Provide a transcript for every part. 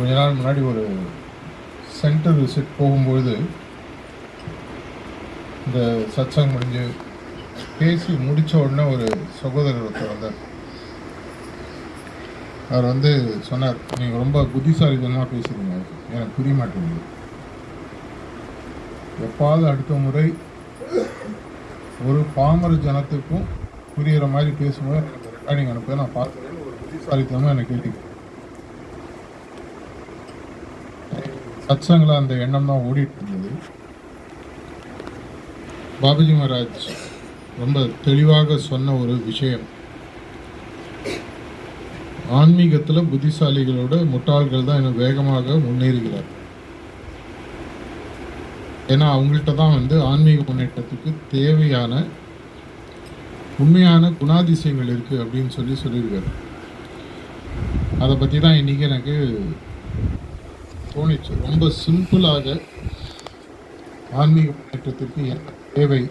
கொஞ்ச நாள் முன்னாடி ஒரு சென்டர் விசிட் போகும்பொழுது இந்த சத்சங் முடிஞ்சு பேசி முடித்த உடனே ஒரு சகோதரர் ஒருத்தர் வந்தார். அவர் வந்து சொன்னார் நீங்கள் ரொம்ப புத்திசாலித்தனமாக பேசுகிறீங்க எனக்கு புரிய மாட்டேங்குது. எப்பாவது அடுத்த முறை ஒரு பாமர ஜனத்துக்கும் புரிகிற மாதிரி பேசும்போது எனக்கு ரெக்கார்டிங் அனுப்ப நான் பார்க்குறேன்னு ஒரு புத்திசாலித்தனமாக எனக்கு கேட்டு சத்சங்கில் அந்த எண்ணம் தான் ஓடிட்டு இருந்தது. பாபுஜி மகாராஜ் ரொம்ப தெளிவாக சொன்ன ஒரு விஷயம். ஆன்மீகத்தில் புத்திசாலிகளோட முட்டாள்கள் தான் இன்னும் வேகமாக முன்னேறுகிறார். ஏன்னா அவங்கள்ட்ட தான் வந்து ஆன்மீக முன்னேற்றத்துக்கு தேவையான உண்மையான குணாதிசயங்கள் இருக்குது அப்படின்னு சொல்லி சொல்லியிருக்காரு. அதை பற்றி தான் இன்றைக்கி எனக்கு தோணிச்சு ரொம்ப சிம்பிளாக ஆன்மீக முன்னேற்றத்திற்கு என்ன தேவை.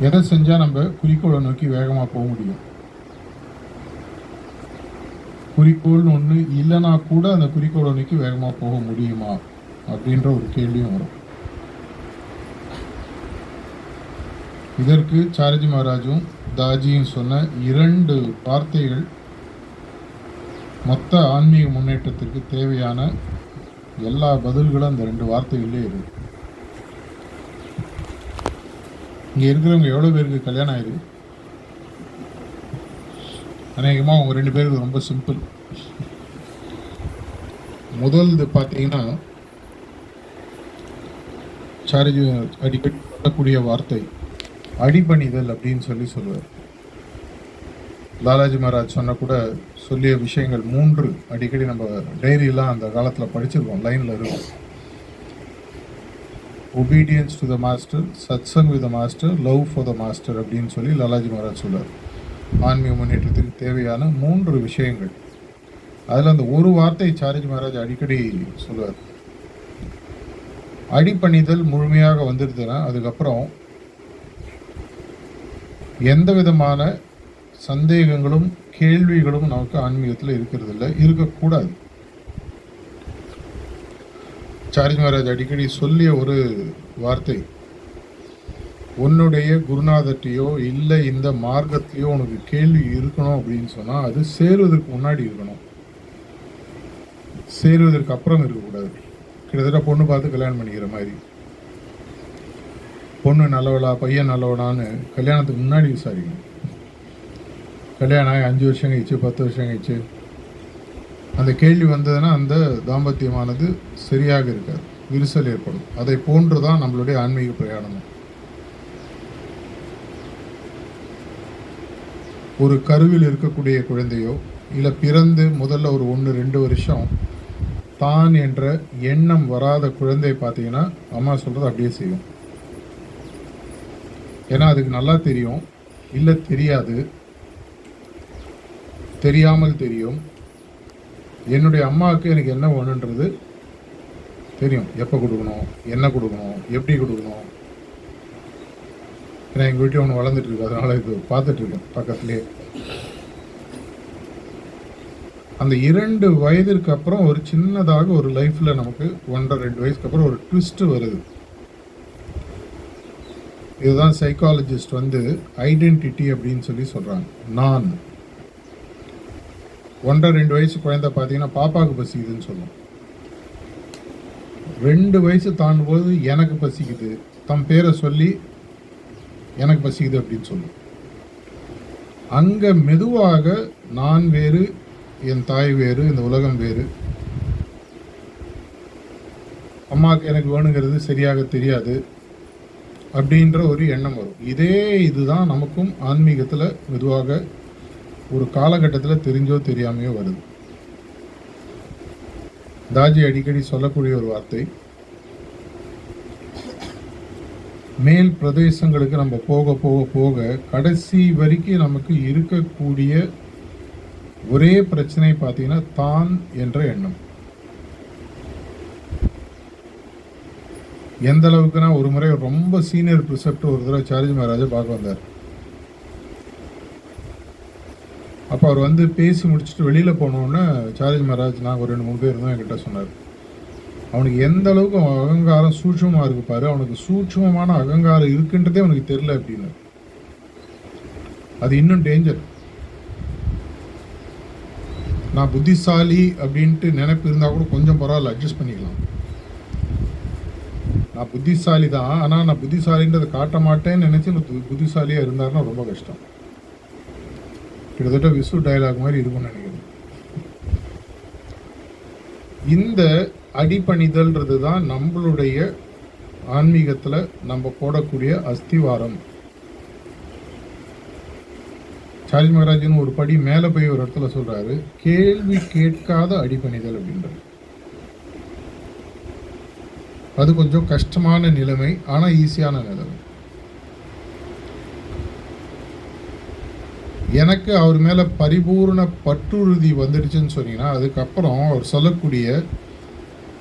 எதை செஞ்சால் நம்ம குறிக்கோளை நோக்கி வேகமாக போக முடியும்? குறிக்கோள்னு ஒன்று இல்லைனா கூட அந்த குறிக்கோளை நோக்கி வேகமாக போக முடியுமா? அப்படின்ற ஒரு கேள்வியும் வரும். இதற்கு சாரஜி மகாராஜும் தாஜியும் சொன்ன இரண்டு வார்த்தைகள் மொத்த ஆன்மீக முன்னேற்றத்திற்கு தேவையான எல்லா பதில்களும் அந்த ரெண்டு வார்த்தைகளே இருக்கு. இங்கே இருக்கிறவங்க எவ்வளோ பேருக்கு கல்யாணம் ஆயிருக்கு? அநேகமாக அவங்க ரெண்டு பேருக்கு ரொம்ப சிம்பிள் முதல் இது பார்த்தீங்கன்னா சாரஜி அடிக்கடி சொல்லக்கூடிய வார்த்தை அடிபணிதல் அப்படின்னு சொல்லி சொல்லுவார். லாலாஜி மகாராஜ் சொன்ன கூட சொல்லிய விஷயங்கள் மூன்று அடிக்கடி நம்ம டைரியெல்லாம் அந்த காலத்தில் படிச்சிருக்கோம் லைனில் இருக்கும். Obedience to the master satsang with the master love for the master அப்படின்னு சொல்லி லாலாஜி மகாராஜ் சொல்லார் ஆன்மீக முன்னேற்றத்துக்கு தேவையான மூன்று விஷயங்கள். அதில் அந்த ஒரு வார்த்தை சாரஜி மகாராஜ் அடிக்கடி சொல்லுவார் அடிப்பணிதல் முழுமையாக வந்துடுதுன்னா அதுக்கப்புறம் எந்த விதமான சந்தேகங்களும் கேள்விகளும் நமக்கு ஆன்மீகத்தில் இருக்கிறது இல்லை இருக்கக்கூடாது. சார்ஜ் மகாராஜ் அடிக்கடி சொல்லிய ஒரு வார்த்தை. உன்னுடைய குருநாதர்கிட்டயோ இல்லை இந்த மார்க்கத்திலையோ உனக்கு கேள்வி இருக்கணும் அப்படின்னு சொன்னால் அது சேருவதற்கு முன்னாடி இருக்கணும். சேருவதற்கு அப்புறம் இருக்கக்கூடாது. கிட்டத்தட்ட பொண்ணு பார்த்து கல்யாணம் பண்ணிக்கிற மாதிரி. பொண்ணு நல்லவளா பையன் நல்லவனான்னு கல்யாணத்துக்கு முன்னாடி விசாரிக்கணும். கல்யாணம் ஆகி அஞ்சு வருஷம் கழிச்சு பத்து வருஷம் கழிச்சு. அந்த கேள்வி வந்ததுன்னா அந்த தாம்பத்தியமானது சரியாக இருக்காது. விரிசல் ஏற்படும். அதை போன்று தான் நம்மளுடைய ஆன்மீக பிரயாணமும். ஒரு கருவில் இருக்கக்கூடிய குழந்தையோ இல்லை பிறந்து முதல்ல ஒரு ஒன்று ரெண்டு வருஷம் தான் என்ற எண்ணம் வராத குழந்தை பார்த்தீங்கன்னா அம்மா சொல்கிறது அப்படியே செய்யும். ஏன்னா அதுக்கு நல்லா தெரியும். இல்லை தெரியாது. தெரியாமல் தெரியும். என்னுடைய அம்மாவுக்கு எனக்கு என்ன வேணுன்றது தெரியும். எப்போ கொடுக்கணும் என்ன கொடுக்கணும் எப்படி கொடுக்கணும். ஏன்னா எங்கள் வீட்டில் ஒன்று வளர்ந்துட்டு இருக்கு. அதனால இது பார்த்துட்ருக்கேன் பக்கத்துலேயே அந்த இரண்டு வயதிற்கு அப்புறம் ஒரு சின்னதாக ஒரு லைஃப்பில் நமக்கு ஒன்றரை ரெண்டு வயசுக்கு அப்புறம் ஒரு ட்விஸ்ட்டு வருது. இதுதான் சைக்காலஜிஸ்ட் வந்து ஐடென்டிட்டி அப்படின்னு சொல்லி சொல்கிறாங்க நான். ஒன்றரை ரெண்டு வயசு குழந்தை பார்த்தீங்கன்னா பாப்பாவுக்கு பசிக்குதுன்னு சொல்லும் ரெண்டு வயசு தாண்டும் போது எனக்கு பசிக்குது. தம் பேரை சொல்லி எனக்கு பசிக்குது அப்படின்னு சொல்லும் அங்கே மெதுவாக நான் வேறு என் தாய் வேறு இந்த உலகம் வேறு. அம்மாவுக்கு எனக்கு வேணுங்கிறது சரியாக தெரியாது அப்படின்ற ஒரு எண்ணம் வரும். இதே இதுதான் நமக்கும் ஆன்மீகத்தில் மெதுவாக ஒரு காலகட்டத்தில் தெரிஞ்சோ தெரியாமையோ வருது. தாஜி அடிக்கடி சொல்லக்கூடிய ஒரு வார்த்தை மேல் பிரதேசங்களுக்கு நம்ம போக போக போக கடைசி வரைக்கும் நமக்கு இருக்கக்கூடிய ஒரே பிரச்சனை பார்த்தீங்கன்னா தான் என்ற எண்ணம். எந்த அளவுக்குன்னா ஒரு முறை ரொம்ப சீனியர் ப்ரிசெப்ட் ஒரு தடவை சார்ஜ் மகாராஜா பார்க்க வந்தார். அப்போ அவர் வந்து பேசி முடிச்சுட்டு வெளியில் போனோன்னே சாரஜ் மகாராஜ் நாங்கள் ஒரு ரெண்டு மூணு பேர் இருந்தோம் என்கிட்ட சொன்னார். அவனுக்கு எந்த அளவுக்கு அகங்காரம் சூட்சமாக இருக்கு பாரு அவனுக்கு சூட்சமமான அகங்காரம் இருக்குன்றதே அவனுக்கு தெரில அப்படின்னு. அது இன்னும் டேஞ்சர் நான் புத்திசாலி அப்படின்ட்டு நினைப்பு இருந்தால் கூட கொஞ்சம் பரவாயில்ல அட்ஜஸ்ட் பண்ணிக்கலாம். நான் புத்திசாலி தான் ஆனால் நான் புத்திசாலின்றதை காட்ட மாட்டேன்னு நினச்சி புத்திசாலியாக பு- இருந்தாருன்னா ரொம்ப கஷ்டம். கிட்டத்தட்ட விசு டயலாக் மாதிரி இருக்கும்னு நினைக்கிறேன். இந்த அடிபணிதல்ன்றது தான் நம்மளுடைய ஆன்மீகத்தில் நம்ம போடக்கூடிய அஸ்திவாரம். சாரி மகாராஜன் ஒரு படி மேலே போய் ஒரு இடத்துல சொல்கிறாரு கேள்வி கேட்காத அடிபணிதல் அப்படின்றது அது கொஞ்சம் கஷ்டமான நிலைமை ஆனால் ஈஸியான நிலைமை. எனக்கு அவர் மேலே பரிபூர்ண பற்றுறுதி வந்துடுச்சுன்னு சொன்னீங்கன்னா அதுக்கப்புறம் அவர் சொல்லக்கூடிய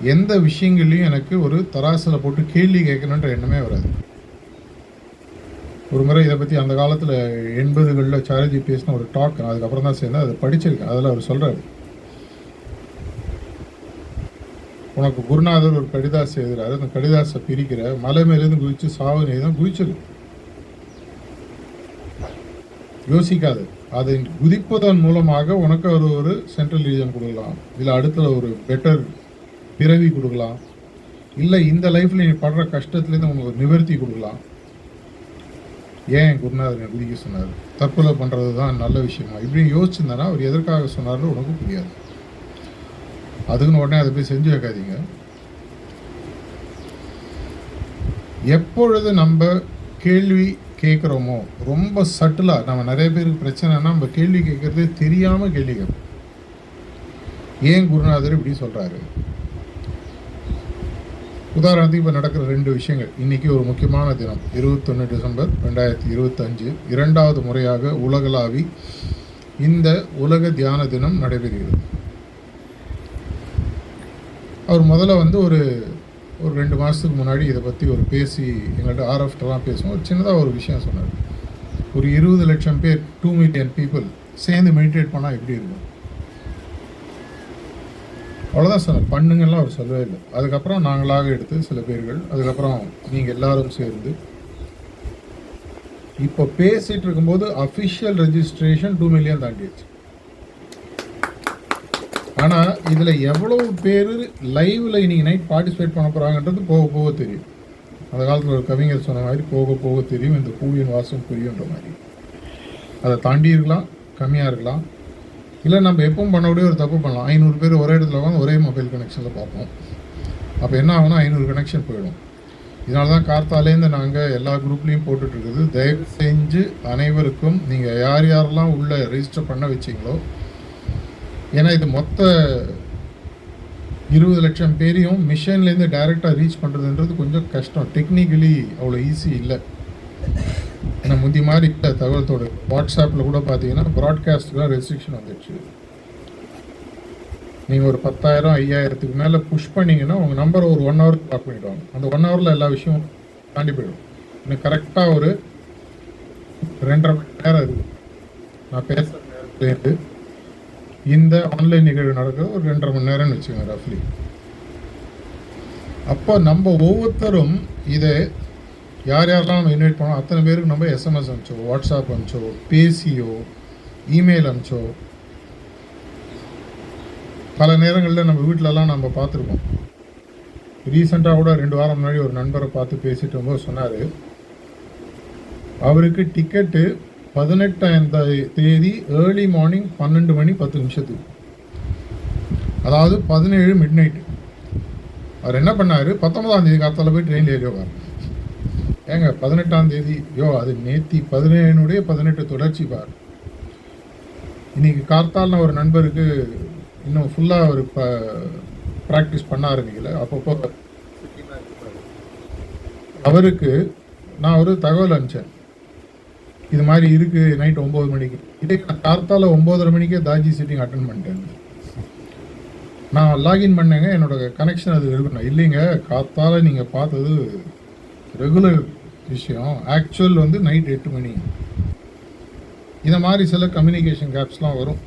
எந்த விஷயங்கள்லையும் எனக்கு ஒரு தராசில் போட்டு கேள்வி கேட்கணுன்ற எண்ணமே வராது. ஒரு முறை இதை பற்றி அந்த காலத்தில் எண்பதுகளில் சாரஜி பேசின ஒரு டாக் நான் அதுக்கப்புறம் தான் சேர்ந்தேன் அதை படிச்சிருக்கேன். அதில் அவர் சொல்கிறாரு உனக்கு குருநாதர் ஒரு கடிதாசை எழுதுறாரு அந்த கடிதாசை பிரிக்கிற மலை மேலேருந்து குதிச்சு சாவு தான் குதிச்சிரு யோசிக்காது. அதை குதிப்பதன் மூலமாக உனக்கு ஒரு ஒரு சென்ட்ரல் ரீஜன் கொடுக்கலாம். இல்லை அடுத்த ஒரு பெட்டர் பிறவி கொடுக்கலாம். இல்லை இந்த லைஃப்பில் நீ படுற கஷ்டத்துலேருந்து உனக்கு ஒரு நிவர்த்தி கொடுக்கலாம். ஏன் குருநாதர் என்னை குதிக்க சொன்னார்? தற்கொலை பண்ணுறது தான் நல்ல விஷயமா? இப்படின்னு யோசிச்சிருந்தானா அவர் எதற்காக சொன்னார்னு உனக்கு புரியாது. அதுக்குன்னு உடனே அதை போய் செஞ்சு வைக்காதீங்க. எப்பொழுது நம்ம கேள்வி கேட்குறோமோ ரொம்ப சட்டிலாக நம்ம நிறைய பேருக்கு பிரச்சனைனா நம்ம கேள்வி கேட்குறதே தெரியாமல் கேள்வி கேட்போம். ஏன் குருநாதர் இப்படி சொல்கிறாரு உதாரணத்துக்கு இப்போ நடக்கிற ரெண்டு விஷயங்கள். இன்னைக்கு ஒரு முக்கியமான தினம். இருபத்தொன்று டிசம்பர் ரெண்டாயிரத்தி இருபத்தஞ்சு. இரண்டாவது முறையாக உலகளாவி இந்த உலக தியான தினம் நடைபெறுகிறது. அவர் முதல்ல வந்து ஒரு ஒரு ரெண்டு மாதத்துக்கு முன்னாடி இதை பற்றி ஒரு பேசி எங்கள்கிட்ட ஆர்எஃப்டெல்லாம் பேசுவோம். ஒரு சின்னதாக ஒரு விஷயம் சொன்னார். ஒரு இருபது லட்சம் பேர் டூ மில்லியன் பீப்புள் சேர்ந்து மெடிடேட் பண்ணால் எப்படி இருக்கும்? அவ்வளோதான் சொன்னார் பண்ணுங்கள்லாம் அவர் சொல்லவே இல்லை. அதுக்கப்புறம் நாங்களாக எடுத்து சில பேர்கள். அதுக்கப்புறம் நீங்கள் எல்லாரும் சேர்ந்து. இப்போ பேசிகிட்டு இருக்கும்போது அஃபிஷியல் ரெஜிஸ்ட்ரேஷன் டூ மில்லியன் தாண்டிடுச்சு. ஆனால் இதில் எவ்வளவு பேர் லைவில் இன்றைக்கி நைட் பார்ட்டிசிபேட் பண்ண போகிறாங்கன்றது போக போக தெரியும். அந்த காலத்தில் ஒரு கவிஞர் சொன்ன மாதிரி போக போக தெரியும். இந்த கூலியின் வாசம் புரியுன்ற மாதிரி. அதை தாண்டி இருக்கலாம் கம்மியாக இருக்கலாம். இல்லை நம்ம எப்பவும் பண்ணக்கூடிய ஒரு தப்பு பண்ணலாம். ஐநூறு பேர் ஒரே இடத்துல உட்காந்து ஒரே மொபைல் கனெக்ஷனில் பார்ப்போம். அப்போ என்ன ஆகும்னா ஐநூறு கனெக்ஷன் போயிடும். இதனால தான் கார்த்தாலேருந்து நாங்கள் எல்லா குரூப்லேயும் போட்டுட்ருக்குது தயவு செஞ்சு அனைவருக்கும் நீங்கள் யார் யாரெல்லாம் உள்ளே ரெஜிஸ்டர் பண்ண வச்சிங்களோ ஏன்னா இது மொத்த இருபது லட்சம் பேரையும் மிஷன்லேருந்து டைரெக்டாக ரீச் பண்ணுறதுன்றது கொஞ்சம் கஷ்டம். டெக்னிக்கலி அவ்வளோ ஈஸி இல்லை. ஏன்னா முந்தி மாதிரி இல்லை தகவலத்தோடு வாட்ஸ்அப்பில் கூட பார்த்தீங்கன்னா ப்ராட்காஸ்ட்டுலாம் ரெஸ்ட்ரிக்ஷன் வந்துடுச்சு நீங்கள் ஒரு பத்தாயிரம் ஐயாயிரத்துக்கு மேலே புஷ் பண்ணிங்கன்னா உங்கள் நம்பரை ஒரு ஒன் ஹவருக்கு லாக் பண்ணிவிடுவாங்க அந்த ஒன் ஹவரில் எல்லா விஷயமும் தாண்டி போயிடும். எனக்கு கரெக்டாக ஒரு ரெண்டரை மணி நேரம் இருக்குது நான் பேசுகிற நேரத்துலேருந்து இந்த ஆன்லைன் நிகழ்வு நடக்கிறது ஒரு ரெண்டரை மணி நேரம்னு வச்சுக்கோங்க ரஃப்லி அப்போ நம்ம ஒவ்வொருத்தரும் இதை யார் யாரெல்லாம் நம்ம இன்வைட் பண்ணோம் அத்தனை பேருக்கு நம்ம எஸ்எம்எஸ் அனுப்பிச்சோ வாட்ஸ்அப் அனுப்பிச்சோ பேசியோ இமெயில் அனுப்பிச்சோ. பல நேரங்களில் நம்ம வீட்டிலலாம் நம்ம பார்த்துருப்போம். ரீசெண்டாக கூட ரெண்டு வாரம் முன்னாடி ஒரு நண்பரை பார்த்து பேசிட்டு போது சொன்னார். அவருக்கு டிக்கெட்டு பதினெட்டாம் தேதி ஏர்லி மார்னிங் பன்னெண்டு மணி பத்து நிமிஷத்துக்கு. அதாவது பதினேழு மிட் நைட்டு அவர் என்ன பண்ணார்? பத்தொன்பதாம் தேதி காத்தால போய் ட்ரெயினில் ஏறி உட்காரு ஏங்க பதினெட்டாம் தேதி? யோ அது நேத்தி பதினேழுனுடைய பதினெட்டு தொடர்ச்சி பார். இன்னைக்கு கார்த்தால்னு ஒரு நண்பருக்கு இன்னும் ஃபுல்லாக ஒரு ப ப்ராக்டிஸ் பண்ண ஆரம்பிக்கல அப்பப்போ. அவருக்கு நான் ஒரு தகவல் அனுப்பிச்சேன். இது மாதிரி இருக்கு நைட் ஒம்பது மணிக்கு. இதே நான் கார்த்தால ஒம்போதரை மணிக்கே தாஜி சிட்டிங் அட்டன் பண்ணிட்டேன். நான் லாகின் பண்ணேங்க என்னோட கனெக்ஷன் அது இருக்கணும். இல்லைங்க கார்த்தால நீங்கள் பார்த்தது ரெகுலர் விஷயம். ஆக்சுவல் வந்து நைட் எட்டு மணி. இந்த மாதிரி சில கம்யூனிகேஷன் கேப்ஸ்லாம் வரும்.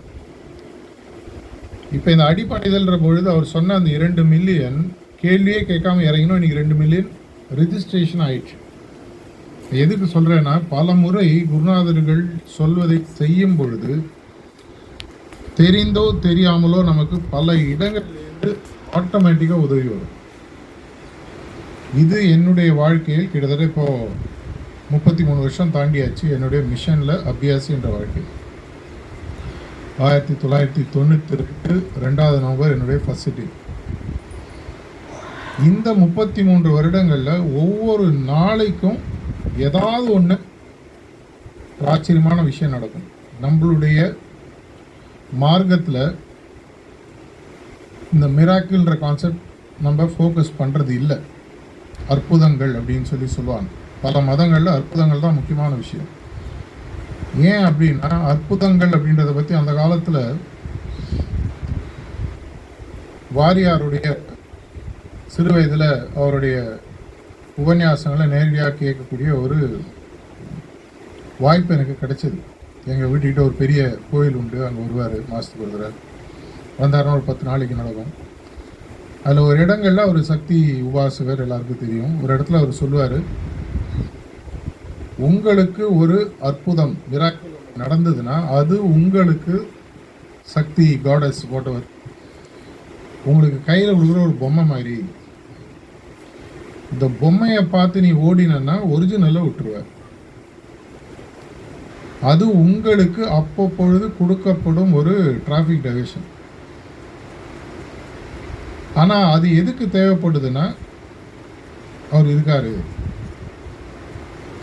இப்போ இந்த அடிப்படைதல்ன்ற பொழுது அவர் சொன்ன அந்த இரண்டு மில்லியன் கேள்வியே கேட்காம இறங்கினோம். இன்னைக்கு ரெண்டு மில்லியன் ரிஜிஸ்ட்ரேஷன் ஆயிடுச்சு. எதுக்கு சொல்கிறேன்னா பல முறை குருநாதர்கள் சொல்வதை செய்யும் பொழுது தெரிந்தோ தெரியாமலோ நமக்கு பல இடங்களிலிருந்து ஆட்டோமேட்டிக்காக உதவி வரும். இது என்னுடைய வாழ்க்கையில் கிட்டத்தட்ட இப்போ முப்பத்தி மூணு வருஷம் தாண்டியாச்சு என்னுடைய மிஷனில் அபியாசி என்ற வாழ்க்கை. ஆயிரத்தி தொள்ளாயிரத்தி தொண்ணூற்றி ரெண்டு ரெண்டாவது நவம்பர் என்னுடைய ஃபர்ஸ்ட் டே இந்த முப்பத்தி மூன்று வருடங்களில் ஒவ்வொரு நாளைக்கும் ஏதாவது ஒன்று ஆச்சரியமான விஷயம் நடக்கும். நம்மளுடைய மார்க்கத்தில் இந்த மிராக்கிள்ன்ற கான்செப்ட் நம்ம ஃபோக்கஸ் பண்ணுறது இல்லை. அற்புதங்கள் அப்படின்னு சொல்லி சொல்லுவாங்க. பல மதங்களில் அற்புதங்கள் தான் முக்கியமான விஷயம். ஏன் அப்படின்னா அற்புதங்கள் அப்படின்றத பற்றி அந்த காலத்தில் வாரியாருடைய சிறு வயதில் அவருடைய உபன்யாசங்களை நேரடியாக கேட்கக்கூடிய ஒரு வாய்ப்பு எனக்கு கிடைச்சது. எங்கள் வீட்டுக்கிட்ட ஒரு பெரிய கோயில் உண்டு. அங்கே வருவார் மாதத்துக்கு ஒரு தடவை. வந்தாருன்னா ஒரு பத்து நாளைக்கு நடக்கும். அதில் ஒரு இடங்கள்ல ஒரு சக்தி உபாசகர் எல்லாருக்கும் தெரியும். ஒரு இடத்துல அவர் சொல்லுவார் உங்களுக்கு ஒரு அற்புதம் miracle நடந்ததுன்னா அது உங்களுக்கு சக்தி காடஸ் போட்டவர் உங்களுக்கு கையில் கொடுக்குற ஒரு பொம்மை மாதிரி இந்த பொம்மையை பார்த்து நீ ஓடினா ஒரிஜினலை விட்டுருவார் அது உங்களுக்கு அப்பப்பொழுது கொடுக்கப்படும் ஒரு டிராஃபிக் டைவர்ஷன் ஆனால் அது எதுக்கு தேவைப்படுதுன்னா அவர் இருக்கார்.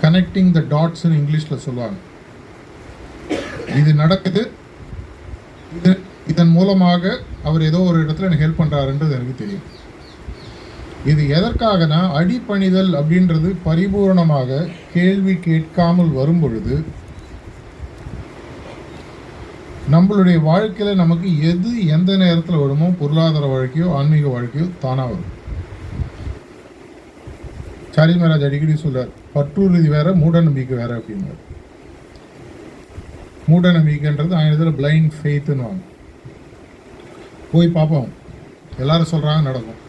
கனெக்டிங் த டாட்ஸ்னு இங்கிலீஷில் சொல்லுவாங்க. இது நடக்குது. இது இதன் மூலமாக அவர் ஏதோ ஒரு இடத்துல எனக்கு ஹெல்ப் பண்ணுறாருன்றது எனக்கு தெரியும். இது எதற்காகனா அடிப்பணிதல் அப்படின்றது பரிபூரணமாக கேள்வி கேட்காமல் வரும் பொழுது நம்மளுடைய வாழ்க்கையில் நமக்கு எது எந்த நேரத்தில் வருமோ பொருளாதார வாழ்க்கையோ ஆன்மீக வாழ்க்கையோ தானாக வரும். சாரி மகாராஜ் அடிக்கடி சொல்றார் பற்றுறுதி வேற மூட நம்பிக்கை வேற அப்படின்னாரு மூட நம்பிக்கைன்றது ஆங்கிலத்தில் பிளைண்ட் ஃபெய்த்துன்னு வாங்க. போய் பார்ப்போம். எல்லாரும் சொல்கிறாங்க நடக்கும்.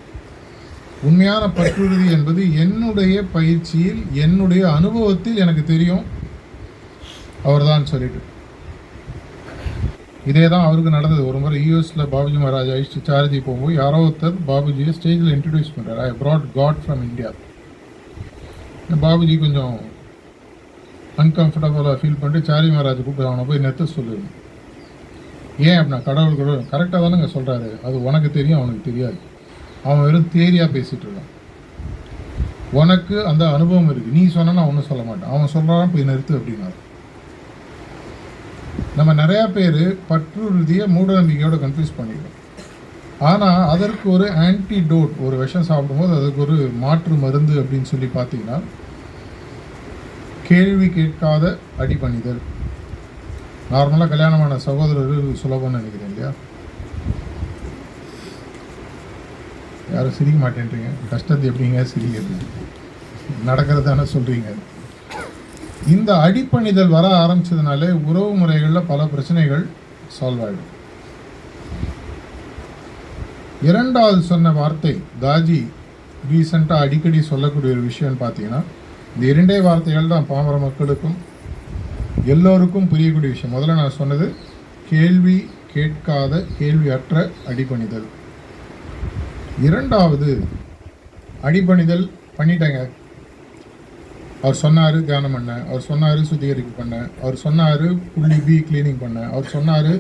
உண்மையான பற்றுறுதி என்பது என்னுடைய பயிற்சியில் என்னுடைய அனுபவத்தில் எனக்கு தெரியும். அவர் தான் சொல்லிட்டு. இதே தான் அவருக்கு நடந்தது. ஒரு முறை யூஎஸில் பாபுஜி மகாராஜ் ஐஸ்டி சாரதி போகும்போது யாரோ ஒருத்தர் பாபுஜியை ஸ்டேஜில் இன்ட்ரடியூஸ் பண்ணுறாரு I brought God from India Babuji கொஞ்சம் அன்கம்ஃபர்டபுளாக ஃபீல் பண்ணிட்டு சாரி மகாராஜ் கூப்பிட்டு அவனை போய் நெத்த சொல்லுவேன் ஏன் அப்படின்னா கடவுள் கடவுள் கரெக்டாக தானேங்க சொல்கிறாரு அது உனக்கு தெரியும் அவனுக்கு தெரியாது. அவன் வெறும் தேரியாக பேசிகிட்டு இருக்கான். உனக்கு அந்த அனுபவம் இருக்குது நீ சொன்னால் நான் ஒன்றும் சொல்ல மாட்டேன். அவன் சொல்கிறான் போய் நிறுத்து அப்படின்னாரு. நம்ம நிறையா பேர் பற்றுறுதியை மூட நம்பிக்கையோடு கன்ஃபியூஸ் பண்ணிடுறோம் ஆனால் அதற்கு ஒரு ஆன்டிடோட் ஒரு விஷம் சாப்பிடும்போது அதுக்கு ஒரு மாற்று மருந்து அப்படின்னு சொல்லி பார்த்தீங்கன்னா கேள்வி கேட்காத அடிபணிதல். நார்மலாக கல்யாணமான சகோதரர்கள் சுலபம்னு நினைக்கிறேன் இல்லையா? யாரும் சிரிக்க மாட்டேன்றீங்க. கஷ்டத்தை எப்படிங்க சிரிக்கிறது? நடக்கிறதான சொல்கிறீங்க இந்த அடிப்பணிதல் வர ஆரம்பிச்சதுனாலே உறவு முறைகளில் பல பிரச்சனைகள் சால்வ் ஆகிடும் இரண்டாவது சொன்ன வார்த்தை தாஜி ரீசெண்டாக அடிக்கடி சொல்லக்கூடிய ஒரு விஷயம்னு பார்த்தீங்கன்னா இந்த இரண்டே வார்த்தைகள் தான் பாமர மக்களுக்கும் எல்லோருக்கும் புரியக்கூடிய விஷயம். முதல்ல நான் சொன்னது கேள்வி கேட்காத கேள்வியற்ற அடிப்பணிதல். இரண்டாவது அடிபணிதல் பண்ணிட்டேங்க. அவர் சொன்னார் தியானம் பண்ண அவர் சொன்னார் சுத்திகரிப்பு பண்ண அவர் சொன்னார் புள்ளி பி கிளீனிங் பண்ண அவர் சொன்னார்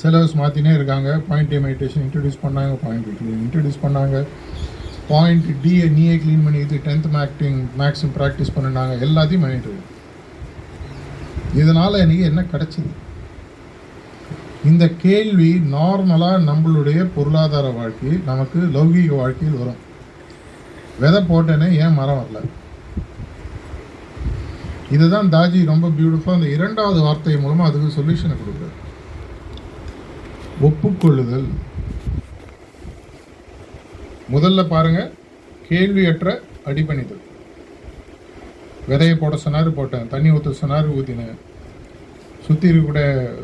சிலபஸ் மாற்றினே இருக்காங்க. பாயிண்ட் ஏ மெடிடேஷன் இன்ட்ரடியூஸ் பண்ணாங்க பாயிண்ட் இன்ட்ரடியூஸ் பண்ணாங்க. பாயிண்ட் டிஏ நீயே க்ளீன் பண்ணிக்கிட்டு டென்த் மேக்டிங் மேக்ஸிமம் ப்ராக்டிஸ் பண்ணினாங்க. எல்லாத்தையும் பண்ணிட்டு இதனால் எனக்கு என்ன கிடச்சிது? இந்த கேள்வி நார்மலாக நம்மளுடைய பொருளாதார வாழ்க்கையில் நமக்கு லௌகீக வாழ்க்கையில் வரும். விதை போட்டேனே ஏன் மரம் வரல? இதுதான் தாஜி ரொம்ப பியூட்டிஃபுல்லாக அந்த இரண்டாவது வார்த்தை மூலமாக அதுக்கு சொல்யூஷனை கொடுக்குறாரு ஒப்புக்கொள்ளுதல். முதல்ல பாருங்க கேள்வியற்ற அடிபணிதல். விதையை போட சொன்னார் போட்டேன். தண்ணி ஊற்ற சொன்னார் ஊற்றினேன் சுற்றி இருக்கக்கூடிய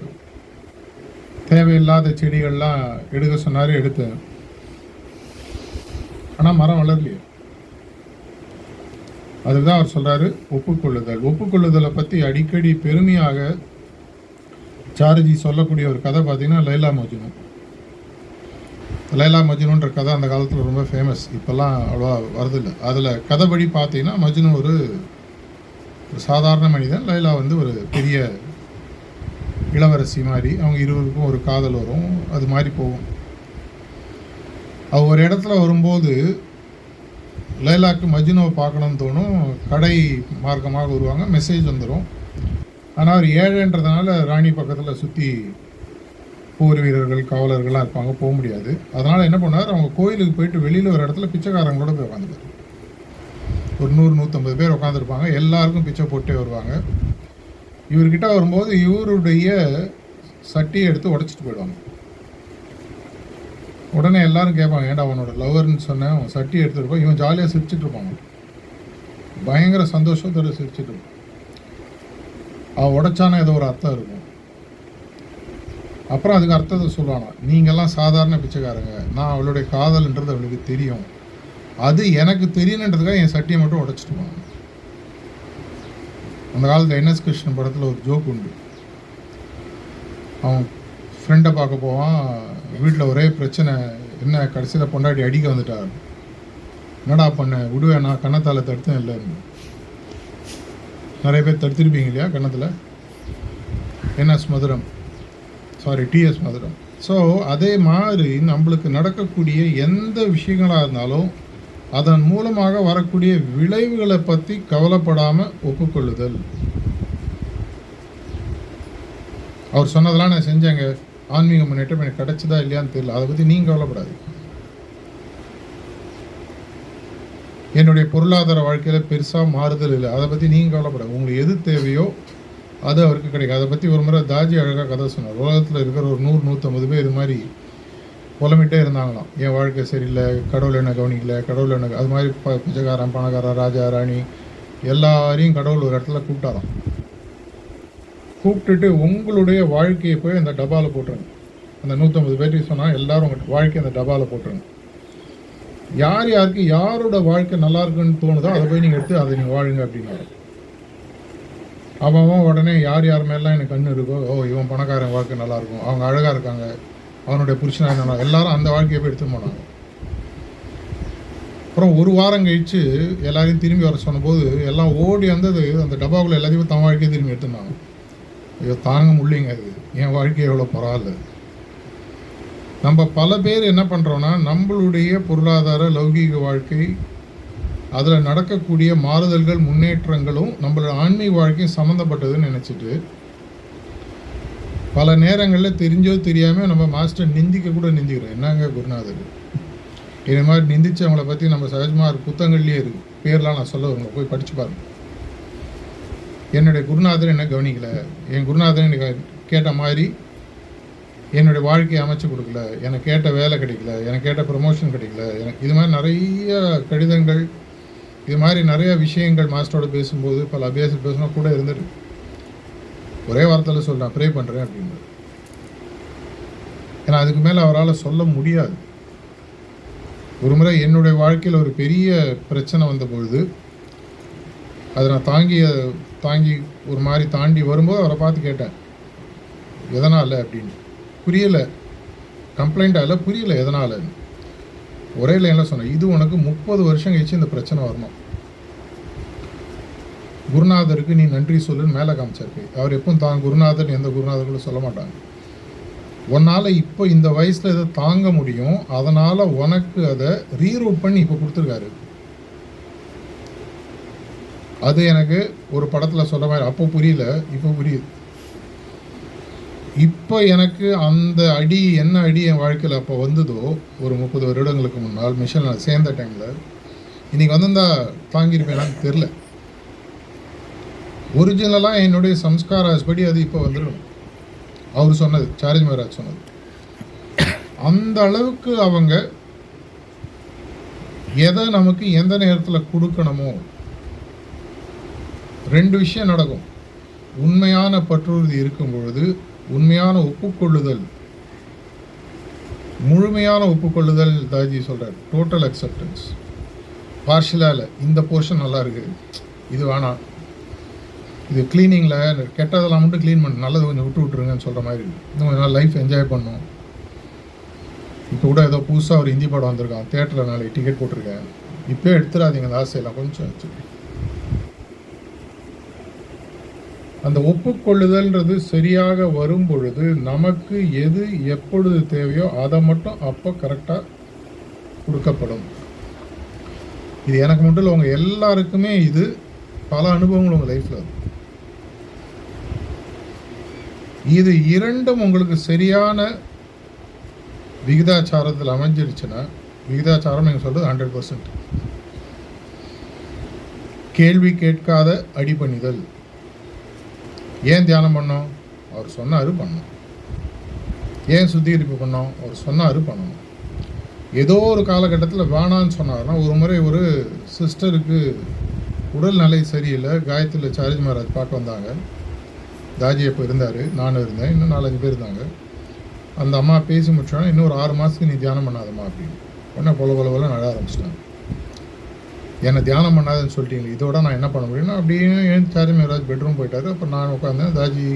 தேவையில்லாத செடிகள்லாம் எடுக்க சொன்னார் எடுத்தேன் ஆனால் மரம் வளரலையே. அதுக்கு தான் அவர் சொல்கிறாரு ஒப்புக்கொள்ளுதல். ஒப்புக்கொள்ளுதலை பற்றி அடிக்கடி பெருமையாக சாரஜி சொல்லக்கூடிய ஒரு கதை பார்த்தீங்கன்னா லைலா மஜ்னு. லைலா மஜ்னுன்ற கதை அந்த காலத்தில் ரொம்ப ஃபேமஸ் இப்போல்லாம் அவ்வளோவா வரதில்லை. அதில் கதைப்படி பார்த்தீங்கன்னா மஜ்னு ஒரு சாதாரண மனிதன் லைலா வந்து ஒரு பெரிய இளவரசி மாதிரி அவங்க இருவருக்கும் ஒரு காதல் வரும் அது மாதிரி போகும். அவள் ஒரு இடத்துல வரும்போது லைலாக்கு மஜ்னுவை பார்க்கணும்னு தோணும் கடை மார்க்கமாக வருவாங்க மெசேஜ் வந்துடும் ஆனால் அவர் ஏழைன்றதுனால ராணி பக்கத்தில் சுற்றி போர் வீரர்கள் காவலர்கள்லாம் இருப்பாங்க போக முடியாது. அதனால் என்ன பண்ணார் அவங்க கோயிலுக்கு போயிட்டு வெளியில் ஒரு இடத்துல பிச்சைக்காரங்களோட போய் உட்காந்துருக்காரு ஒரு நூறு நூற்றம்பது பேர் உட்காந்துருப்பாங்க எல்லாருக்கும் பிச்சை போட்டே வருவாங்க. இவர்கிட்ட வரும்போது இவருடைய சட்டியை எடுத்து உடைச்சிட்டு போயிடுவாங்க. உடனே எல்லாரும் கேட்பாங்க ஏன்டா அவனோட லவர்னு சொன்னேன் அவன் சட்டி எடுத்துட்டு இவன் ஜாலியாக சிரிச்சிட்டு இருப்பாங்க. பயங்கர சந்தோஷத்தோட சிரிச்சிட்டு இருப்பான். அவன் உடைச்சானா ஏதோ ஒரு அர்த்தம் இருக்கும். அப்புறம் அதுக்கு அர்த்தத்தை சொல்லுவானா நீங்கள்லாம் சாதாரண பிச்சைக்காரங்க. நான் அவளுடைய காதல்ன்றது அவளுக்கு தெரியும். அது எனக்கு தெரியணுன்றதுக்காக என் சட்டியை மட்டும் உடைச்சிட்டு போனாங்க. அந்த காலத்தில் என்எஸ் கிருஷ்ணன் படத்தில் ஒரு ஜோக் உண்டு. அவன் ஃப்ரெண்டை பார்க்க போவான் வீட்டில் ஒரே பிரச்சனை என்ன கடைசியில் பொண்டாட்டி அடிக்க வந்துட்டார் என்னடா பண்ண? விடுவேன் நான் கன்னத்தால் தடுத்தேன் இல்லைன்னு நிறைய பேர் தடுத்திருப்பீங்க இல்லையா கன்னத்தில்? NS Madhuram. Sorry TS Madhuram. So அதே மாதிரி நம்மளுக்கு நடக்கக்கூடிய எந்த விஷயங்களாக இருந்தாலும் அதன் மூலமாக வரக்கூடிய விளைவுகளை பற்றி கவலைப்படாமல் ஒப்புக்கொள்ளுதல். அவர் சொன்னதெல்லாம் நான் செஞ்சேங்க. ஆன்மீக முன்னேற்றம் எனக்கு கிடைச்சதா இல்லையான்னு தெரியல. அதை பற்றி நீங்கள் கவலைப்படாது என்னுடைய பொருளாதார வாழ்க்கையில் பெருசாக மாறுதல் இல்லை. அதை பற்றி நீங்கள் கவலைப்படாது உங்களுக்கு எது தேவையோ அது அவருக்கு கிடைக்கும். அதை பற்றி ஒரு முறை தாஜி அழகாக கதை சொன்னார். உலகத்தில் இருக்கிற ஒரு நூறு நூற்றம்பது பேர் இது மாதிரி புலமிட்டே இருந்தாங்களாம். என் வாழ்க்கை சரியில்லை கடவுள் என்ன கவனிக்கல கடவுள் என்ன அது மாதிரி ப பிச்சைக்காரன் பணக்காரன் ராஜா ராணி எல்லாரையும் கடவுள் ஒரு இடத்துல கூப்பிட்டாராம். கூப்பிட்டுட்டு உங்களுடைய வாழ்க்கையை போய் அந்த டப்பாவில் போட்டுருங்க. அந்த நூற்றம்பது பேர்த்தையும் சொன்னால் எல்லாரும் உங்கள் வாழ்க்கையை அந்த டப்பாவில் போட்டுருங்க. யார் யாருக்கு யாரோட வாழ்க்கை நல்லா இருக்குன்னு தோணுதோ அதை போய் நீங்கள் எடுத்து அதை நீங்கள் வாழுங்க அப்படின்னாரு. அவன் உடனே யார் யார் மேலாம் எனக்கு கண்ணு இருக்கோ ஓ இவன் பணக்காரன் வாழ்க்கை நல்லாயிருக்கும் அவங்க அழகாக இருக்காங்க. அவனுடைய புருஷனாக இருந்தாங்க எல்லாரும் அந்த வாழ்க்கையை போய் எடுத்து போனாங்க. அப்புறம் ஒரு வாரம் கழிச்சு எல்லாரையும் திரும்பி வர சொன்னபோது எல்லாம் ஓடி வந்தது அந்த டப்பாக்குள்ள எல்லாத்தையும் தன் வாழ்க்கையை திரும்பி எடுத்துனாங்க. ஐயோ தாங்க முடியலைங்க அது. என் வாழ்க்கையை எவ்வளோ பரவாயில்ல. நம்ம பல பேர் என்ன பண்ணுறோன்னா நம்மளுடைய பொருளாதார லௌகீக வாழ்க்கை அதில் நடக்கக்கூடிய மாறுதல்கள் முன்னேற்றங்களும் நம்மளோட ஆன்மீக வாழ்க்கையும் சம்மந்தப்பட்டதுன்னு நினச்சிட்டு பல நேரங்களில் தெரிஞ்சோ தெரியாமல் நம்ம மாஸ்டர் நிந்திக்க கூட நிந்திக்கிறோம். என்னங்க குருநாதர்? இது மாதிரி நிந்திச்சவங்கள பற்றி நம்ம சகஜமாக புத்தகங்கள்லேயே இருக்குது பேர்லாம் நான் சொல்ல உங்களை போய் படித்து பாருங்க. என்னுடைய குருநாதர் என்ன கவனிக்கல? என் குருநாதர் எனக்கு கேட்ட மாதிரி என்னுடைய வாழ்க்கையை அமைச்சு கொடுக்கல. எனக்கு கேட்ட வேலை கிடைக்கல. எனக்கு கேட்ட ப்ரொமோஷன் கிடைக்கல. எனக்கு இது மாதிரி நிறைய கடிதங்கள் இது மாதிரி நிறைய விஷயங்கள் மாஸ்டரோட பேசும்போது பல அபியாசம் பேசணும் கூட இருந்துருக்கு ஒரே வார்த்தையில் சொல்கிறேன் ப்ரே பண்ணுறேன் அப்படின்னு ஏன்னா அதுக்கு மேலே அவரால் சொல்ல முடியாது. ஒரு முறை என்னுடைய வாழ்க்கையில் ஒரு பெரிய பிரச்சனை வந்த பொழுது அதை நான் தாங்கி தாங்கி ஒரு மாதிரி தாண்டி வரும்போது அவரை பார்த்து கேட்டேன் எதனால்? அப்படின்னு. புரியலை. கம்ப்ளைண்ட் ஆகல. புரியல எதனால் ஒரே லைனில் சொன்னேன் இது உனக்கு முப்பது வருஷம் கழிச்சு இந்த பிரச்சனை வரணும். குருநாதருக்கு நீ நன்றி சொல்லுன்னு மேலே காமிச்சிருக்கு அவர் எப்பவும் தான் குருநாதர் எந்த குருநாதர்களும் சொல்ல மாட்டாங்க. உன்னால் இப்போ இந்த வயசில் இதை தாங்க முடியும். அதனால் உனக்கு அதை ரீரூட் பண்ணி இப்போ கொடுத்துருக்காரு. அது எனக்கு ஒரு படத்தில் சொல்ல மாதிரி அப்போ புரியல இப்போ புரியுது. இப்போ எனக்கு அந்த அடி என்ன அடி என் வாழ்க்கையில் அப்போ வந்ததோ ஒரு முப்பது வருடங்களுக்கு முன்னால் மிஷனில் சேர்ந்த டைமில் இன்றைக்கி வந்திருந்தா தாங்கியிருப்பேனான்னு தெரில ஒரிஜினலாக என்னுடைய சம்ஸ்காராஸ் படி அது இப்போ வந்துடும் அவர் சொன்னது சாரஜ் மகராஜ் சொன்னது. அந்த அளவுக்கு அவங்க எதை நமக்கு எந்த நேரத்தில் கொடுக்கணுமோ ரெண்டு விஷயம் நடக்கும். உண்மையான பற்றுறுதி இருக்கும் பொழுது உண்மையான ஒப்புக்கொள்ளுதல் முழுமையான ஒப்புக்கொள்ளுதல் தாஜி சொல்கிறார் டோட்டல் அக்செப்டன்ஸ் பார்ஷலாக இல்லை இந்த போர்ஷன் நல்லா இருக்குது இது வேணாம். இது க்ளீனிங்கில் கெட்டதெல்லாம் மட்டும் க்ளீன் பண்ண. நல்லது கொஞ்சம் விட்டு விட்டுருங்கன்னு சொல்கிற மாதிரி. இன்னும் கொஞ்சம் நாள் லைஃப் என்ஜாய் பண்ணும். இப்போ கூட ஏதோ புதுசாக ஒரு ஹிந்தி படம் வந்திருக்கான். தேட்டரில் நாளைக்கு டிக்கெட் போட்டிருக்கேன். இப்போயே எடுத்துடாதீங்க அந்த ஆசையெல்லாம். கொஞ்சம் வச்சு. அந்த ஒப்புக்கொள்ளுதல்ன்றது சரியாக வரும் பொழுது நமக்கு எது எப்பொழுது தேவையோ அதை மட்டும் அப்போ கரெக்டாக கொடுக்கப்படும். இது எனக்கு மட்டும் இல்லை உங்கள் எல்லாருக்குமே இது பல அனுபவங்கள் உங்கள் லைஃப்பில் இது இரண்டும் உங்களுக்கு சரியான விகிதாச்சாரத்தில் அமைஞ்சிருச்சுன்னா விகிதாச்சாரம் நீங்கள் சொல்கிறது ஹண்ட்ரட் பர்சன்ட் கேள்வி கேட்காத அடிபணிதல். ஏன் தியானம் பண்ணோம்? அவர் சொன்னார் பண்ணோம் ஏன் சுத்திகரிப்பு பண்ணோம்? அவர் சொன்னார் பண்ணணும். ஏதோ ஒரு காலகட்டத்தில் வேணான்னு சொன்னார்னா ஒரு முறை ஒரு சிஸ்டருக்கு உடல்நிலை சரியில்லை. காயத்தில் சார்ஜ் மகாராஜ் பார்க்க வந்தாங்க. தாஜி அப்போ இருந்தார் நானும் இருந்தேன் இன்னும் நாலஞ்சு பேர் இருந்தாங்க. அந்த அம்மா பேசி முடிச்சோன்னா இன்னும் ஒரு ஆறு மாதத்துக்கு நீ தியானம் பண்ணாதம்மா அப்படின்னு. உடனே பொல பொல பொல நட ஆரம்பிச்சிட்டாங்க. என்னை தியானம் பண்ணாதுன்னு சொல்லிட்டீங்க இதோட நான் என்ன பண்ண முடியும்னா அப்படியே ஏன் சாரி மேராஜ் பெட்ரூம் போயிட்டார். அப்போ நான் உட்காந்தேன் தாஜி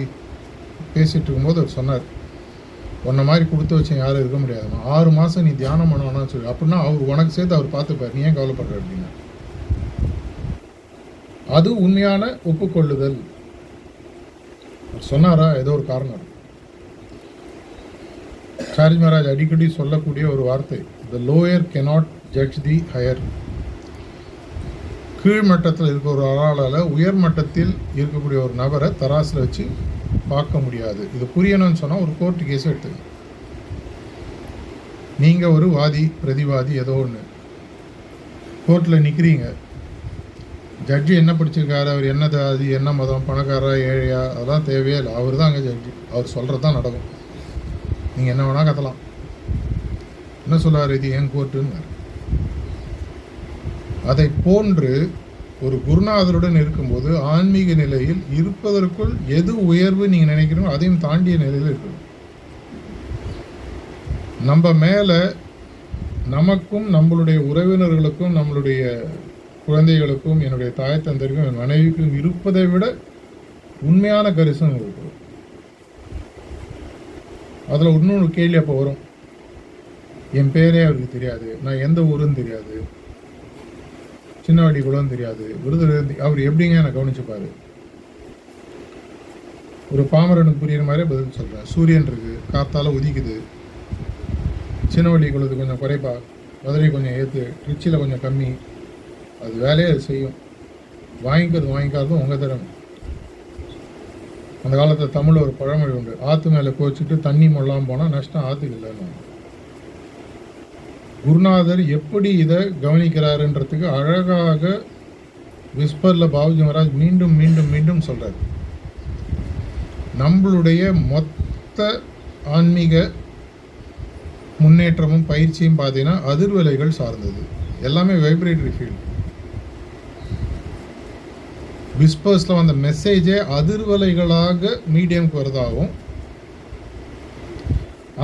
பேசிகிட்டு இருக்கும்போது அவர் சொன்னார் உன்ன மாதிரி கொடுத்து வச்சேன் யாரும் இருக்க முடியாதும்மா. ஆறு மாதம் நீ தியானம் பண்ணணும்னு சொல்லி. அப்படின்னா அவர் உனக்கு சேர்த்து அவர் பார்த்துப்பார். நீ ஏன் கவலைப்படுற? அப்படின்னா அது உண்மையான ஒப்புக்கொள்ளுதல். சொன்னாரா? ஏதோ ஒரு காரணம். சாரி மகாராஜ் அடிக்கடி சொல்லக்கூடிய ஒரு வார்த்தை. The lower cannot judge the higher கீழ் மட்டத்தில் ஒரு ஆளால் உயர் மட்டத்தில் இருக்கக்கூடிய ஒரு நபரை தராசில் வச்சு பார்க்க முடியாது. இது புரியணும்னு சொன்னால் ஒரு கோர்ட்டு கேஸ் எடுத்துங்க நீங்கள் ஒரு வாதி பிரதிவாதி ஏதோ ஒன்று கோர்ட்டில் நிற்கிறீங்க ஜட்ஜி என்ன படிச்சிருக்காரு? அவர் என்ன ஜாதி என்ன மதம் பணக்காரா ஏழையா? அதெல்லாம் தேவையே இல்லை. அவர் தான் அங்கே ஜட்ஜி. அவர் சொல்கிறது தான் நடக்கும். நீங்கள் என்ன வேணால் கத்தலாம். என்ன சொல்லுவார் இது? என் கோர்ட்டுன்னு அதை போன்று ஒரு குருநாதருடன் இருக்கும்போது ஆன்மீக நிலையில் இருப்பதற்குள் எது உயர்வு நீங்கள் நினைக்கிறீங்களோ அதையும் தாண்டிய நிலையில் இருக்கணும். நம்ம மேலே நமக்கும் நம்மளுடைய உறவினர்களுக்கும் நம்மளுடைய குழந்தைகளுக்கும் என்னுடைய தாய் தந்தைக்கும் என் மனைவிக்கும் இருப்பதை விட உண்மையான கரிசனம் இருக்கும் அதில் இன்னொரு கேள்வி அப்போ வரும். என் பேரே அவருக்கு தெரியாது. நான் எந்த ஊருன்னு தெரியாது. சின்னவாடி குளம் தெரியாது. விருது அவர் எப்படிங்க நான் கவனிச்சுப்பாரு? ஒரு பாமரனுக்கு புரியுற மாதிரியே பதில் சொல்கிறேன் சூரியன் இருக்குது காற்றால் உதிக்குது. சின்னவள்ளி குளத்து கொஞ்சம் குறைப்பா மதுரை கொஞ்சம் ஏற்று திருச்சியில் கொஞ்சம் கம்மி. அது வேலையை அது செய்யும். வாங்கிக்கிறது வாங்கிக்காததும் உங்கள் திறமை. அந்த காலத்தில் தமிழில் ஒரு பழமொழி உண்டு. ஆற்று மேலே கோச்சிட்டு தண்ணி மொழாமல் போனால் நஷ்டம் ஆற்றுக்கு இல்லைன்னு குருநாதர் எப்படி இதை கவனிக்கிறாருன்றதுக்கு அழகாக விஸ்பரில் பாபுஜி மகாராஜ் மீண்டும் மீண்டும் மீண்டும் சொல்கிறார் நம்மளுடைய மொத்த ஆன்மீக முன்னேற்றமும் பயிற்சியும் பார்த்தீங்கன்னா அதிர்வலைகள் சார்ந்தது. எல்லாமே வைப்ரேட்டரி ஃபீல்டு விஸ்பர்ஸில் வந்த மெசேஜே அதிர்வலைகளாக மீடியம்க்கு வருதாகவும்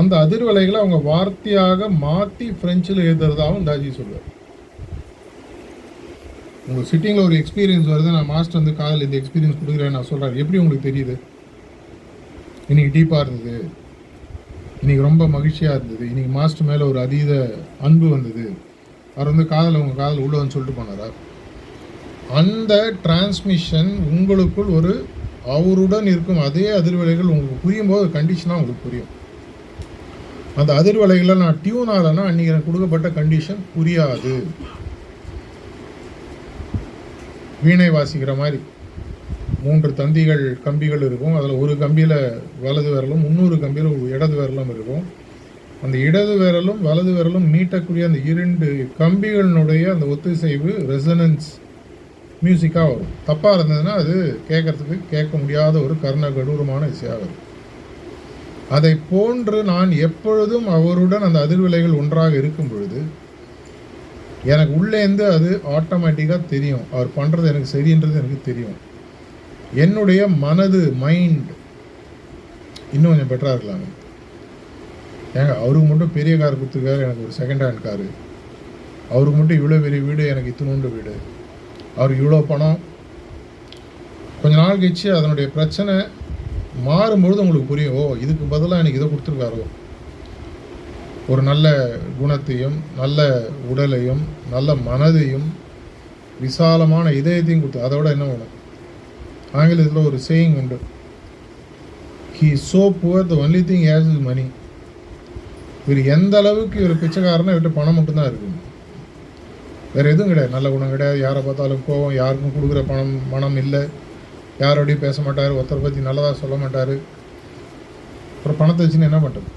அந்த அதிர்வலைகளை அவங்க வார்த்தையாக மாற்றி ஃப்ரெஞ்சில் எழுதுறதாகவும் தாஜி சொல்லுவார் உங்களுக்கு சிட்டிங்கில் ஒரு எக்ஸ்பீரியன்ஸ் வருது நான் மாஸ்டர் வந்து காதில் இந்த எக்ஸ்பீரியன்ஸ் கொடுக்குறேன் நான் சொல்கிறேன் எப்படி உங்களுக்கு தெரியுது? இன்னைக்கு டீப்பாக இருந்தது. இன்னைக்கு ரொம்ப மகிழ்ச்சியாக இருந்தது. இன்னைக்கு மாஸ்டர் மேலே ஒரு அதீத அன்பு வந்தது. அவர் வந்து காதில் உங்கள் காதில் உள்ள வந்து சொல்லிட்டு போனாரா? அந்த டிரான்ஸ்மிஷன் உங்களுக்குள் ஒரு அவருடன் இருக்கும் அதே அதிர்வலைகள் உங்களுக்கு புரியும் போது கண்டிஷனாக உங்களுக்கு புரியும். அந்த அதிர்வலைகளை நான் டியூன் ஆகலைன்னா அன்றைக்கி எனக்கு கொடுக்கப்பட்ட கண்டிஷன் புரியாது. வீணை வாசிக்கிற மாதிரி. மூன்று தந்திகள் கம்பிகள் இருக்கும். அதில் ஒரு கம்பியில் வலது விரலும் முந்நூறு கம்பியில் ஒரு இடது விரலும் இருக்கும். அந்த இடது விரலும் வலது விரலும் மீட்டக்கூடிய அந்த இரண்டு கம்பிகளினுடைய அந்த ஒத்திசைவு ரெசனன்ஸ் மியூசிக்காக வரும். தப்பாக இருந்ததுன்னா அது கேட்கறதுக்கு கேட்க முடியாத ஒரு கர்ண கடூரமான இசையாக வரும் அதை போன்று நான் எப்பொழுதும் அவருடன் அந்த அதிர்விலைகள் ஒன்றாக இருக்கும் பொழுது எனக்கு உள்ளேந்து அது ஆட்டோமேட்டிக்காக தெரியும். அவர் பண்ணுறது எனக்கு சரின்றது எனக்கு தெரியும். என்னுடைய மனது மைண்ட் இன்னும் கொஞ்சம் பெட்டராக இருக்கலாம். ஏங்க அவருக்கு மட்டும் பெரிய கார் கொடுத்துருக்காரு எனக்கு ஒரு செகண்ட் ஹேண்ட் காரு. அவருக்கு மட்டும் இவ்வளோ பெரிய வீடு எனக்கு இத்தினோண்டு வீடு. அவருக்கு இவ்வளோ பணம். கொஞ்ச நாள் கழிச்சு அதனுடைய பிரச்சனை மாறும்பொழுது உங்களுக்கு புரியும். ஓ இதுக்கு பதிலாக எனக்கு இதை கொடுத்துருக்காரோ. ஒரு நல்ல குணத்தையும் நல்ல உடலையும் நல்ல மனதையும் விசாலமான இதயத்தையும் கொடுத்து அதோட என்ன வேணும்? ஆங்கிலத்தில் ஒரு சேயிங் உண்டு. He so poor the only thing has is money இவர் எந்த அளவுக்கு இவர் பிச்சைக்காரனா இவர்கிட்ட பணம் மட்டும்தான் இருக்குது. வேறு எதுவும் கிடையாது. நல்ல குணம் கிடையாது. யாரை பார்த்தாலும் கோவம் யாருக்கும் கொடுக்குற பணம் மனம் இல்லை. யாரோடையும் பேச மாட்டார். ஒருத்தரை பற்றி நல்லதாக சொல்ல மாட்டார். அப்புறம் பணத்தை வச்சுன்னு என்ன பண்ணுறது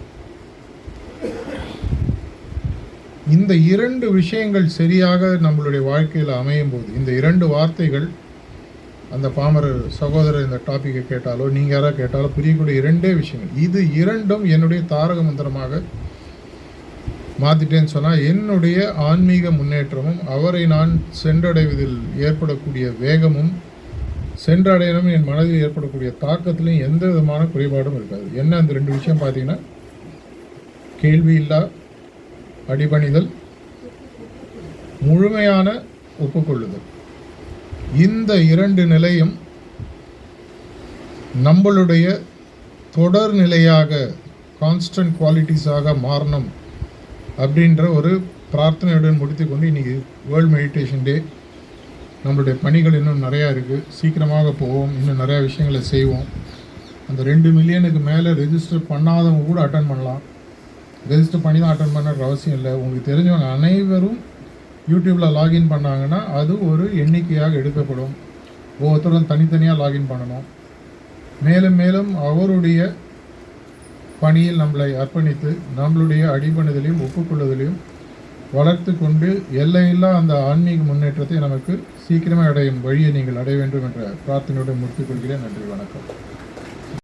இந்த இரண்டு விஷயங்கள் சரியாக நம்மளுடைய வாழ்க்கையில் அமையும் போது இந்த இரண்டு வார்த்தைகள் அந்த பாமரர் சகோதரர் இந்த டாப்பிக்கை கேட்டாலோ நீங்கள் யாராவது கேட்டாலோ புரியக்கூடிய இரண்டே விஷயங்கள். இது இரண்டும் என்னுடைய தாரக மந்திரமாக மாற்றிட்டேன்னு சொன்னால் என்னுடைய ஆன்மீக முன்னேற்றமும் அவரை நான் சென்றடைவதில் ஏற்படக்கூடிய வேகமும் சென்றடையணும் என் மனதில் ஏற்படக்கூடிய தாக்கத்திலையும் எந்த விதமான குறைபாடும் இருக்காது. என்ன அந்த ரெண்டு விஷயம் பார்த்தீங்கன்னா கேள்வி இல்லா அடிபணிதல் முழுமையான ஒப்புக்கொள்ளுதல். இந்த இரண்டு நிலையும் நம்மளுடைய தொடர் நிலையாக கான்ஸ்டன்ட் குவாலிட்டிஸாக மாறணும். அப்படின்ற ஒரு பிரார்த்தனையுடன் முடித்துக்கொண்டு இன்றைக்கி வேர்ல்ட் மெடிடேஷன் டே நம்மளுடைய பணிகள் இன்னும் நிறையா இருக்குது சீக்கிரமாக போவோம். இன்னும் நிறையா விஷயங்களை செய்வோம். அந்த ரெண்டு மில்லியனுக்கு மேலே ரெஜிஸ்டர் பண்ணாதவங்க கூட அட்டன் பண்ணலாம். ரெஜிஸ்டர் பண்ணி தான் அட்டன் பண்ணுற அவசியம் இல்லை. உங்களுக்கு தெரிஞ்சவங்க அனைவரும் யூடியூப்பில் லாகின் பண்ணாங்கன்னா அது ஒரு எண்ணிக்கையாக எடுக்கப்படும். ஒவ்வொருத்தரும் தனித்தனியாக லாகின் பண்ணணும். மேலும் மேலும் அவருடைய பணியில் நம்மளை அர்ப்பணித்து நம்மளுடைய அடிபணிதலையும் ஒப்புக்கொள்ளுதலையும் வளர்த்து கொண்டு எல்லையில்லா அந்த ஆன்மீக முன்னேற்றத்தை நமக்கு சீக்கிரமே அடையும் வழியை நீங்கள் அடைய வேண்டும் என்ற பிரார்த்தனையோடு முடித்துக் கொள்கிறேன். நன்றி வணக்கம்.